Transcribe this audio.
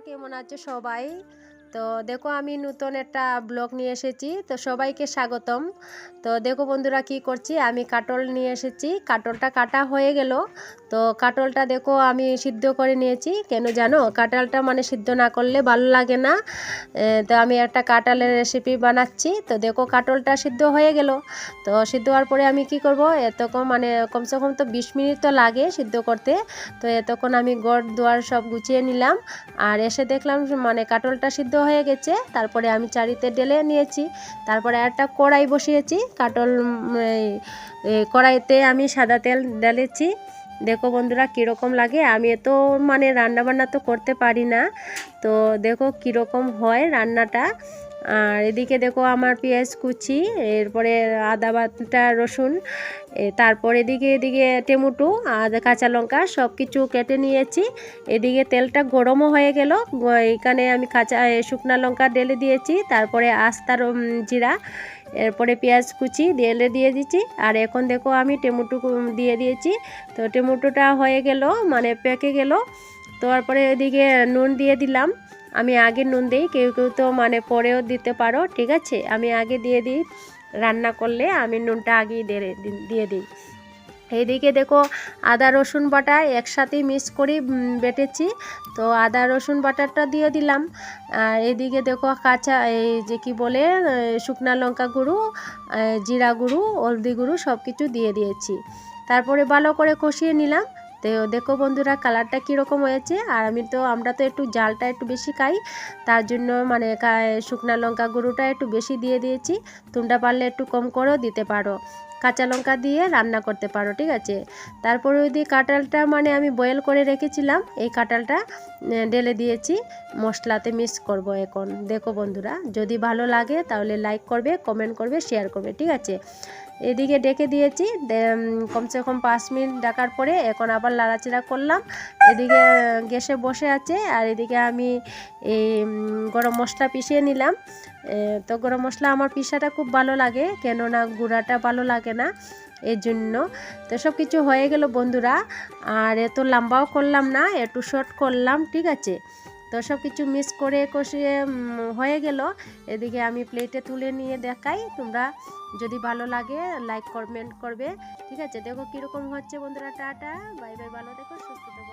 কেমন আছো সবাই? তো দেখো আমি নতুন একটা ব্লগ নিয়ে এসেছি, তো সবাইকে স্বাগতম। তো দেখো বন্ধুরা কি করছি, আমি কাটল নিয়ে এসেছি, কাটলটা কাটা হয়ে গেল। তো কাটলটা দেখো আমি সিদ্ধ করে নিয়েছি, কেন জানো? কাঁঠালটা মানে সিদ্ধ না করলে ভালো লাগে না। তো আমি একটা কাঁঠালের রেসিপি বানাচ্ছি, তো দেখো কাটলটা সিদ্ধ হয়ে গেল। তো সিদ্ধ হওয়ার পরে আমি কি করব, এতক্ষণ মানে কমসে কম তো বিশ মিনিট তো লাগে সিদ্ধ করতে। তো এতক্ষণ আমি গড় দুয়ার সব গুছিয়ে নিলাম, আর এসে দেখলাম মানে কাটলটা সিদ্ধ হয়ে গেছে। তারপরে আমি চারিতে ডেলে নিয়েছি। তারপরে একটা কড়াই বসিয়েছি। কাটল কড়াইতে আমি সাদা তেল ডেলেছি দেখো বন্ধুরা কীরকম লাগে। আমি এত মানে রান্নাবান্না তো করতে পারি না। তো দেখো কীরকম হয় রান্নাটা। আর এদিকে দেখো আমার পেঁয়াজ কুচি, এরপরে আদা বাটা রসুন তারপর এদিকে এদিকে টমেটো, আর কাঁচা লঙ্কা সব কিছু কেটে নিয়েছি। এদিকে তেলটা গরমও হয়ে গেল, এখানে আমি কাঁচা শুকনা লঙ্কা ঢেলে দিয়েছি, তারপরে আস্তার জিরা, এরপরে পেঁয়াজ কুচি ঢেলে দিয়ে দিচ্ছি আর এখন দেখো আমি টমেটো দিয়ে দিয়েছি। তো টমেটোটা হয়ে গেল মানে পেকে গেল তারপরে এদিকে নুন দিয়ে দিলাম। আমি আগে নুন দিই, কেউ কেউ তো মানে পরেও দিতে পারো, ঠিক আছে? আমি আগে দিয়ে দিই, রান্না করলে আমি নুনটা আগেই দিয়ে দিই। এইদিকে দেখো আদা, রসুন বাটা একসাথে মিক্স করে বেটেছি। তো আদা, রসুন বাটাটা দিয়ে দিলাম। আর এদিকে দেখো কাঁচা, এই যে কি বলে শুকনা লঙ্কা গুঁড়ো জিরা গুঁড়ো, হলদি গুঁড়ো সব কিছু দিয়ে দিয়েছি। তারপরে ভালো করে কষিয়ে নিলাম। তো দেখো বন্ধুরা কালারটা কীরকম হয়েছে? আর আমি তো আমরা তো একটু জালটা একটু বেশি খাই তার জন্য মানে শুকনা লঙ্কা গুঁড়োটা একটু বেশি দিয়ে দিয়েছি। তোমরা পারলে একটু কম করেও দিতে পারো। কাঁচা লঙ্কা দিয়ে রান্না করতে পারো ঠিক আছে? তারপরে ওই দিয়ে কাঁঠালটা মানে আমি বয়েল করে রেখেছিলাম এই কাঁঠালটা আহ, ঢেলে দিয়েছি। মশলাতে মিক্স করব এখন। দেখো বন্ধুরা যদি ভালো লাগে তাহলে লাইক করবে কমেন্ট করবে শেয়ার করবে ঠিক আছে? এদিকে ডেকে দিয়েছি। কমসে কম পাঁচ মিনিট ডাকার পরে এখন আবার লাড়াচাড়া করলাম। এদিকে গ্যাসে বসে আছে আর এদিকে আমি এই গরম মশলা পিষিয়ে নিলাম। তো গরম মশলা আমার পিসাটা খুব ভালো লাগে, কেননা গুঁড়াটা ভালো লাগে না এর জন্য তো সব কিছু হয়ে গেল বন্ধুরা। আর এত লম্বাও করলাম না, একটু শর্ট করলাম, ঠিক আছে? তো সব কিছু মিস করে কষিয়ে হয়ে গেল। এদিকে আমি প্লেটে তুলে নিয়ে দেখাই। তোমরা যদি ভালো লাগে লাইক কমেন্ট করবে। ঠিক আছে? দেখো কীরকম হচ্ছে বন্ধুরা। টাটা। Bye bye. ভালো দেখো সুস্থ থেকো।